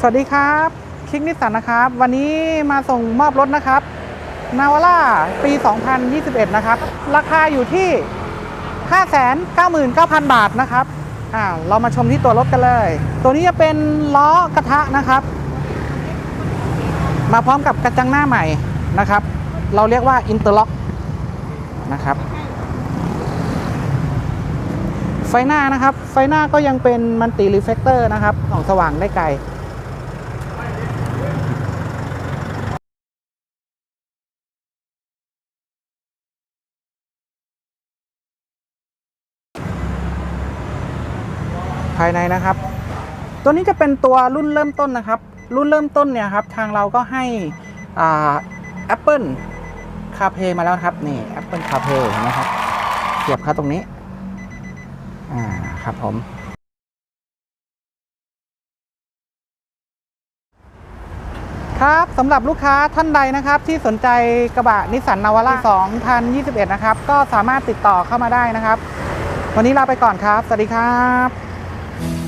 สวัสดีครับคิกนิสสันนะครับ วันนี้มาส่งมอบรถนะครับนาวาร่าปี 2021 นะครับ ราคาอยู่ที่ 599,000 บาทนะครับอ่าเรามาชมที่ตัวรถกันเลย ตัวนี้จะเป็นล้อกระทะนะครับ มาพร้อมกับกระจังหน้าใหม่นะครับ เราเรียกว่าอินเตอร์ล็อกนะครับ ไฟหน้านะครับ ไฟหน้าก็ยังเป็นมันติรีเฟกเตอร์นะครับส่องสว่างได้ไกล ภายในนะครับ ตัวนี้จะเป็นตัวรุ่นเริ่มต้นนะครับ รุ่นเริ่มต้นเนี่ยครับทางเราก็ให้อ่า Apple CarPlay มาแล้วครับนี่ Apple CarPlay นะครับเสียบเข้าตรงนี้อ่าครับผมครับสำหรับลูกค้าท่านใดนะครับที่สนใจกระบะนิสสันนาวาร่า2021 นะครับ ก็สามารถติดต่อเข้ามาได้นะครับ วันนี้ลาไปก่อนครับ สวัสดีครับ Thank you.